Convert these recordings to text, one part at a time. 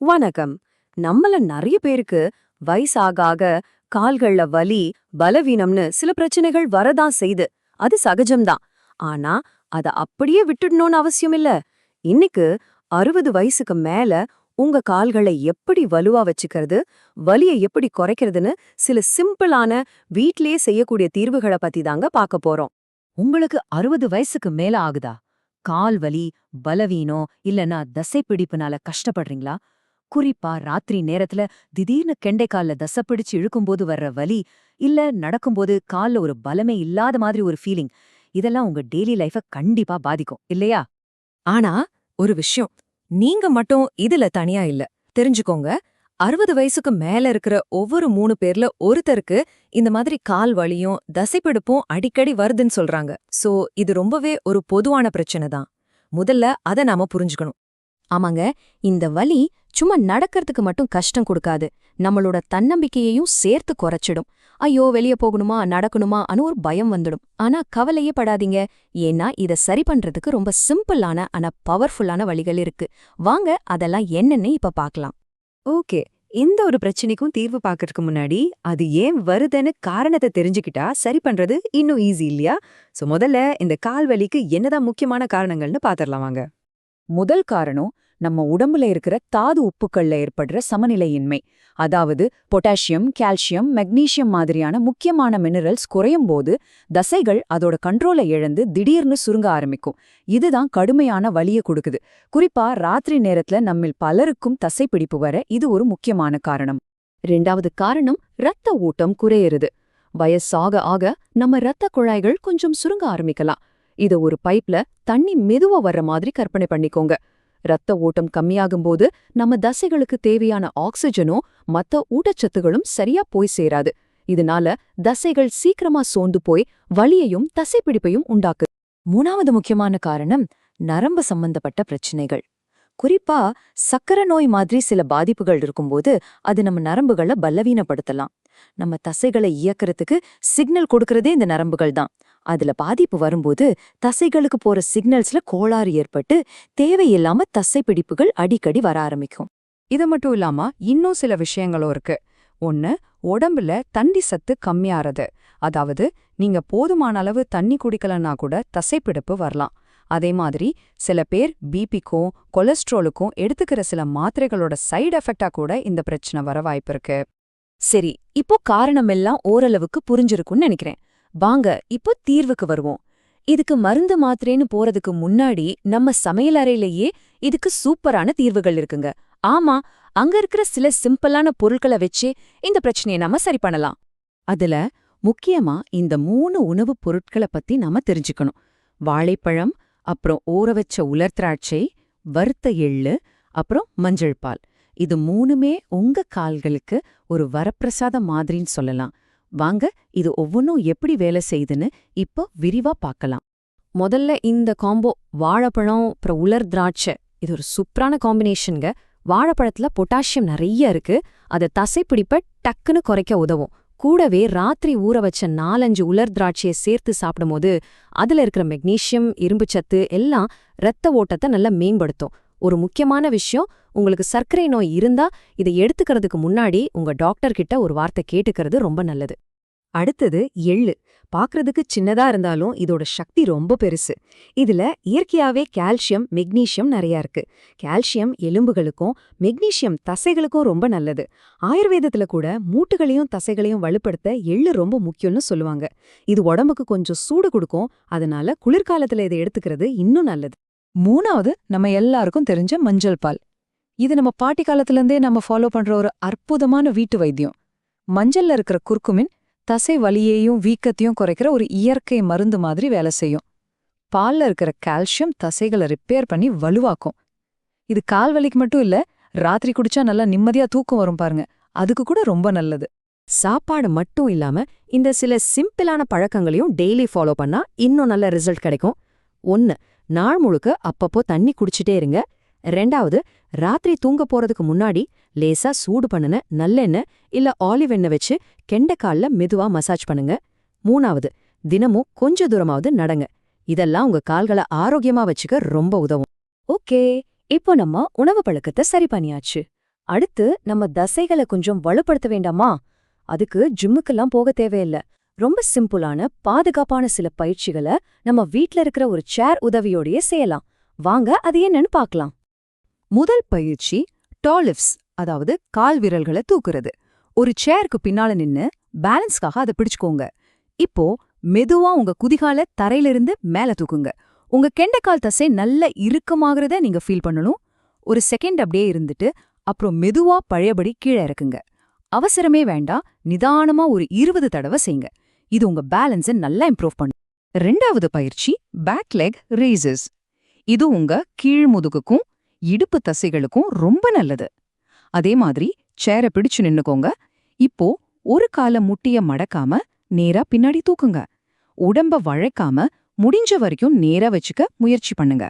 வணக்கம். நம்மள நிறைய பேருக்கு வயசாக ஆக கால்கள்ல வலி பலவீனம்னு சில பிரச்சனைகள் வரதான் செய்து. அது சகஜம்தான். ஆனா அத அப்படியே விட்டுடணும்னு அவசியம் இல்ல. இன்னைக்கு அறுபது வயசுக்கு மேல உங்க கால்களை எப்படி வலுவா வச்சுக்கிறது வலியை எப்படி குறைக்கிறதுன்னு சில சிம்பிளான வீட்லயே செய்யக்கூடிய தீர்வுகளை பத்தி தாங்க பார்க்க போறோம். உங்களுக்கு அறுபது வயசுக்கு மேல ஆகுதா? கால் வலி பலவீனம் இல்லனா தசை பிடிப்புனால கஷ்டப்படுறீங்களா? குறிப்பா ராத்திரி நேரத்துல திடீர்னு கெண்டைக்கால்ல தசை பிடிச்சு இழுக்கும்போது வர்ற வலி இல்ல நடக்கும்போது கால்ல ஒரு பலமே இல்லாத மாதிரி ஒரு ஃபீலிங் இதெல்லாம் உங்க டெய்லி லைஃப கண்டிப்பா பாதிக்கும் இல்லையா? ஆனா ஒரு விஷயம் நீங்க மட்டும் இதுல தனியா இல்ல. தெரிஞ்சுக்கோங்க அறுபது வயசுக்கு மேல இருக்கிற ஒவ்வொரு மூணு பேர்ல ஒருத்தருக்கு இந்த மாதிரி கால் வலியும் தசைப்பிடுப்பும் அடிக்கடி வருதுன்னு சொல்றாங்க. சோ இது ரொம்பவே ஒரு பொதுவான பிரச்சனை தான். முதல்ல அத நாம புரிஞ்சுக்கணும். ஆமாங்க இந்த வலி சும்மா நடக்கிறதுக்கு மட்டும் கஷ்டம் கொடுக்காது. நம்மளோட தன்னம்பிக்கையையும் சேர்த்து குறைச்சிடும். ஐயோ வெளிய போகணுமா நடக்கணுமா அனு ஒரு பயம் வந்துடும். ஆனா கவலையே படாதீங்க. ஏன்னா இத சரி பண்றதுக்கு ரொம்ப சிம்பிளான ஆனா பவர்ஃபுல்லான வழிகள் இருக்கு. வாங்க அதெல்லாம் என்னன்னு இப்ப பார்க்கலாம் ஓகே. இந்த ஒரு பிரச்சனைக்கும் தீர்வு பார்க்கறதுக்கு முன்னாடி அது ஏன் வருதுன்னு காரணத்தை தெரிஞ்சுக்கிட்டா சரி பண்றது இன்னும் ஈஸி இல்லையா? சோ முதல்ல இந்த கால் வலிக்கு என்னதான் முக்கியமான காரணங்கள்னு பாத்திரலாம் வாங்க. முதல் காரணம் நம்ம உடம்புல இருக்கிற தாது உப்புக்கள்ல ஏற்படுற சமநிலையின்மை. அதாவது பொட்டாசியம் கால்சியம் மெக்னீசியம் மாதிரியான முக்கியமான மினரல்ஸ் குறையும் போது தசைகள் அதோட கண்ட்ரோலை இழந்து திடீர்னு சுருங்க ஆரம்பிக்கும். இதுதான் கடுமையான வலிய கொடுக்குது. குறிப்பா ராத்திரி நேரத்துல நம்மில் பலருக்கும் தசைப்பிடிப்பு வர இது ஒரு முக்கியமான காரணம். ரெண்டாவது காரணம் ரத்த ஓட்டம் குறையிறது. வயசாக ஆக நம்ம ரத்த குழாய்கள் கொஞ்சம் சுருங்க ஆரம்பிக்கலாம். இத ஒரு பைப்ல தண்ணி மெதுவா வர்ற மாதிரி கற்பனை பண்ணிக்கோங்க. ரத்த ஓட்டம் கம்மியாகும்போது நம்ம தசைகளுக்கு தேவையான ஆக்சிஜனும் மத்த ஊட்டச்சத்துகளும் சரியா போய் சேராது. இதனால தசைகள் சீக்கிரமா சோர்ந்து போய் வலியையும் தசைப்பிடிப்பையும் உண்டாக்கு. மூணாவது முக்கியமான காரணம் நரம்பு சம்பந்தப்பட்ட பிரச்சனைகள். குறிப்பா சக்கர நோய் மாதிரி சில பாதிப்புகள் இருக்கும்போது அது நம்ம நரம்புகளை பலவீனப்படுத்தலாம். நம்ம தசைகளை இயக்கிறதுக்கு சிக்னல் கொடுக்கறதே இந்த நரம்புகள் தான். அதுல பாதிப்பு வரும்போது தசைகளுக்கு போற சிக்னல்ஸ்ல கோளாறு ஏற்பட்டு தேவையில்லாம தசை பிடிப்புகள் அடிக்கடி வர ஆரம்பிக்கும். இது மட்டும் இல்லாம இன்னும் சில விஷயங்களும் இருக்கு. ஒன்னு உடம்புல தண்ணி சத்து கம்மியாறது. அதாவது நீங்க போதுமான அளவு தண்ணி குடிக்கலன்னா கூட தசைப்பிடிப்பு வரலாம். அதே மாதிரி சில பேர் பிபிக்கும் கொலஸ்ட்ரோலுக்கும் எடுத்துக்கிற சில மாத்திரைகளோட சைடு எஃபெக்டா கூட இந்த பிரச்சனை வர வாய்ப்பிருக்கு சரி இப்போ காரணமெல்லாம் ஓரளவுக்கு புரிஞ்சிருக்கும்னு நினைக்கிறேன். வாங்க இப்போ தீர்வுக்கு வருவோம். இதுக்கு மருந்து மாத்திரேன்னு போறதுக்கு முன்னாடி நம்ம சமையலறையிலேயே இதுக்கு சூப்பரான தீர்வுகள் இருக்குங்க. ஆமா அங்க இருக்கிற சில சிம்பிளான பொருட்களை வச்சே இந்த பிரச்சனையை நாம சரி பண்ணலாம். அதுல முக்கியமா இந்த மூணு உணவுப் பொருட்களை பத்தி நாம தெரிஞ்சுக்கணும். வாழைப்பழம் அப்புறம் ஊற வச்ச உலர் திராட்சை வறுத்த எள்ளு அப்புறம் மஞ்சள் பால் இது மூணுமே உங்க கால்களுக்கு ஒரு வரப்பிரசாதம் மாதிரின்னு சொல்லலாம். வாங்க இது ஒவ்வொன்றும் எப்படி வேலை செய்யுதுன்னு இப்போ விரிவா பார்க்கலாம். முதல்ல இந்த காம்போ வாழைப்பழம் அப்புறம் உலர் திராட்சை இது ஒரு சூப்பரான காம்பினேஷனுங்க. வாழைப்பழத்தில் பொட்டாசியம் நிறைய இருக்கு. அதை தசைப்பிடிப்ப டக்குன்னு குறைக்க உதவும். கூடவே ராத்திரி ஊற வச்ச நாலஞ்சு உலர் திராட்சையை சேர்த்து சாப்பிடும்போது அதுல இருக்கிற மெக்னீசியம் இரும்புச்சத்து எல்லாம் இரத்த ஓட்டத்தை நல்லா மேம்படுத்தும். ஒரு முக்கியமான விஷயம் உங்களுக்கு சர்க்கரை நோய் இருந்தா இதை எடுத்துக்கிறதுக்கு முன்னாடி உங்க டாக்டர் கிட்ட ஒரு வார்த்தை கேட்டுக்கிறது ரொம்ப நல்லது. அடுத்தது எள்ளு. பாக்குறதுக்கு சின்னதா இருந்தாலும் இதோட சக்தி ரொம்ப பெருசு. இதுல இயற்கையாவே கால்சியம் மெக்னீசியம் நிறைய இருக்கு. கால்சியம் எலும்புகளுக்கும் மெக்னீசியம் தசைகளுக்கும் ரொம்ப நல்லது. ஆயுர்வேதத்துல கூட மூட்டுகளையும் தசைகளையும் வலுப்படுத்த எள்ளு ரொம்ப முக்கியம்னு சொல்லுவாங்க. இது உடம்புக்கு கொஞ்சம் சூடு கொடுக்கும். அதனால குளிர்காலத்துல இதை எடுத்துக்கிறது இன்னும் நல்லது. மூணாவது நம்ம எல்லாருக்கும் தெரிஞ்ச மஞ்சள் பால். இது நம்ம பாட்டி காலத்துல இருந்தே நம்ம ஃபாலோ பண்ற ஒரு அற்புதமான வீட்டு வைத்தியம். மஞ்சள்ல இருக்கிற குறுக்குமின் தசை வலியையும் வீக்கத்தையும் குறைக்கிற ஒரு இயற்கை மருந்து மாதிரி வேலை செய்யும். பால்ல இருக்கிற கால்சியம் தசைகளை ரிப்பேர் பண்ணி வலுவாக்கும். இது கால் வலிக்கு மட்டும் இல்ல ராத்திரி குடிச்சா நல்லா நிம்மதியா தூக்கம் வரும் பாருங்க. அதுக்கு கூட ரொம்ப நல்லது. சாப்பாடு மட்டும் இல்லாம இந்த சில சிம்பிளான பழக்கங்களையும் டெய்லி ஃபாலோ பண்ணா இன்னும் நல்ல ரிசல்ட் கிடைக்கும். ஒன்னு நாள் முழுக்க அப்பப்போ தண்ணி குடிச்சிட்டே இருங்க. ரெண்டாவது ராத்திரி தூங்க போறதுக்கு முன்னாடி லேசா சூடு பண்ணுன நல்லெண்ணெய் இல்ல ஆலிவ் எண்ணெய் வச்சு கெண்டைக்கால்ல மெதுவா மசாஜ் பண்ணுங்க. மூணாவது தினமும் கொஞ்ச தூரமாவது நடங்க. இதெல்லாம் உங்க கால்களை ஆரோக்கியமா வச்சுக்க ரொம்ப உதவும். ஓகே இப்போ நம்ம உணவு பழக்கத்தை சரி பண்ணியாச்சு. அடுத்து நம்ம தசைகளை கொஞ்சம் வலுப்படுத்த வேண்டாமா? அதுக்கு ஜிம்முக்கெல்லாம் போக தேவையில்ல. ரொம்ப சிம்பிளான பாதுகாப்பான சில பயிற்சிகளை நம்ம வீட்ல இருக்கிற ஒரு சேர் உதவியோடயே செய்யலாம். வாங்க அது என்னன்னு பார்க்கலாம். முதல் பயிற்சி டாலிப்ஸ் அதாவது கால் விரல்களை தூக்குறது. ஒரு சேருக்கு பின்னால நின்னு பேலன்ஸ்க்காக அதை பிடிச்சுக்கோங்க. இப்போ மெதுவா உங்க குதிகால தரையிலிருந்து மேல தூக்குங்க. உங்க கெண்டைக்கால் தசை நல்ல இறுக்கமாகறத நீங்க ஃபீல் பண்ணணும். ஒரு செகண்ட் அப்படியே இருந்துட்டு அப்புறம் மெதுவா பழையபடி கீழே இறக்குங்க. அவசரமே வேண்டாம் நிதானமா ஒரு இருபது தடவை செய்யுங்க இது உங்க பேலன்ஸை நல்லா இம்ப்ரூவ் பண்ணும். ரெண்டாவது பயிற்சி பேக் லெக் ரேசஸ் இது உங்க கீழ் முதுகுக்கும் இடுப்பு தசைகளுக்கும் ரொம்ப நல்லது. அதே மாதிரி சேரை பிடிச்சு நின்னுக்கோங்க. இப்போ ஒரு கால முட்டிய மடக்காம நேரா பின்னாடி தூக்குங்க. உடம்ப வழைக்காம முடிஞ்ச வரைக்கும் நேரா வச்சுக்க முயற்சி பண்ணுங்க.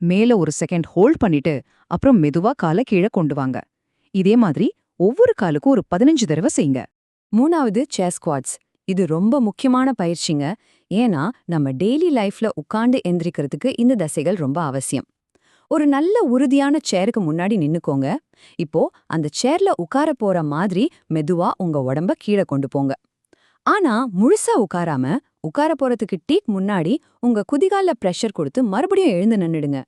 மேல ஒரு செகண்ட் ஹோல்ட் பண்ணிட்டு அப்புறம் மெதுவா காலை கீழே கொண்டு வாங்க. இதே மாதிரி ஒவ்வொரு காலுக்கும் ஒரு பதினஞ்சு தடவை செய்யுங்க. மூணாவது சேர் ஸ்குவாட்ஸ் இது ரொம்ப முக்கியமான பயிற்சிங்க. ஏன்னா நம்ம டெய்லி லைஃப்ல உட்காந்து எந்திரிக்கிறதுக்கு இந்த தசைகள் ரொம்ப அவசியம். ஒரு நல்ல உறுதியான சேருக்கு முன்னாடி நின்னுக்கோங்க. இப்போ அந்த சேர்ல உட்கார போற மாதிரி மெதுவா உங்க உடம்ப கீழே கொண்டு போங்க. ஆனா முழுசா உட்காராம உட்கார போறதுக்கு டீக் முன்னாடி உங்க குதிகால பிரஷர் கொடுத்து மறுபடியும் எழுந்து நின்னுடுங்க.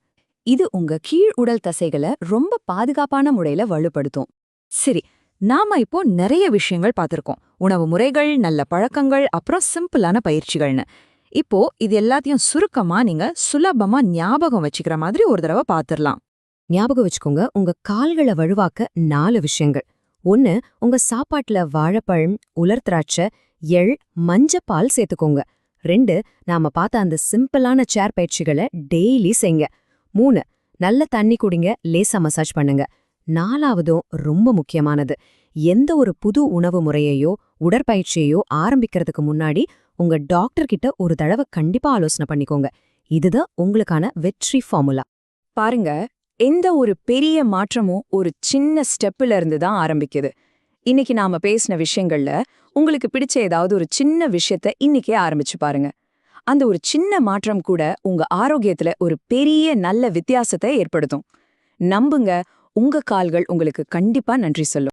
இது உங்க கீழ் உடல் தசைகளை ரொம்ப பாதுகாப்பான முறையில வலுப்படுத்தும். சரி நாம இப்போ நிறைய விஷயங்கள் பார்த்துருக்கோம். உணவு முறைகள் நல்ல பழக்கங்கள் அப்புறம் சிம்பிளான பயிற்சிகள்னு. இப்போ இது எல்லாத்தையும் சுருக்கமா நீங்க சுலபமா ஞாபகம் வச்சுக்கிற மாதிரி ஒரு தடவை பார்த்துடலாம். ஞாபகம் வச்சுக்கோங்க உங்க கால்களை வழுவாக்க நாலு விஷயங்கள். ஒன்னு உங்க சாப்பாட்டுல வாழைப்பழம் உலர் திராட்சை எள் மஞ்சப்பால் சேர்த்துக்கோங்க. ரெண்டு நாம பார்த்த அந்த சிம்பிளான சேர் பயிற்சிகளை டெய்லி செய்யுங்க மூணு நல்ல தண்ணி குடிங்க லேசா மசாஜ் பண்ணுங்க. நாலாவதும் ரொம்ப முக்கியமானது. எந்த ஒரு புது உணவு முறையையோ உடற்பயிற்சியையோ ஆரம்பிக்கிறதுக்கு முன்னாடி உங்க டாக்டர் கிட்ட ஒரு தடவை கண்டிப்பா ஆலோசனை பண்ணிக்கோங்க. இதுதான் உங்களுக்கான வெற்றி ஃபார்முலா பாருங்க எந்த ஒரு பெரிய மாற்றமும் ஒரு சின்ன ஸ்டெப்பில் இருந்து தான் ஆரம்பிக்குது. இன்னைக்கு நாம பேசின விஷயங்கள்ல உங்களுக்கு பிடிச்ச ஏதாவது ஒரு சின்ன விஷயத்த இன்னைக்கே ஆரம்பிச்சு பாருங்க. அந்த ஒரு சின்ன மாற்றம் கூட உங்க ஆரோக்கியத்துல ஒரு பெரிய நல்ல வித்தியாசத்தை ஏற்படுத்தும். நம்புங்க உங்க கால்கள் உங்களுக்கு கண்டிப்பா நன்றி சொல்லும்.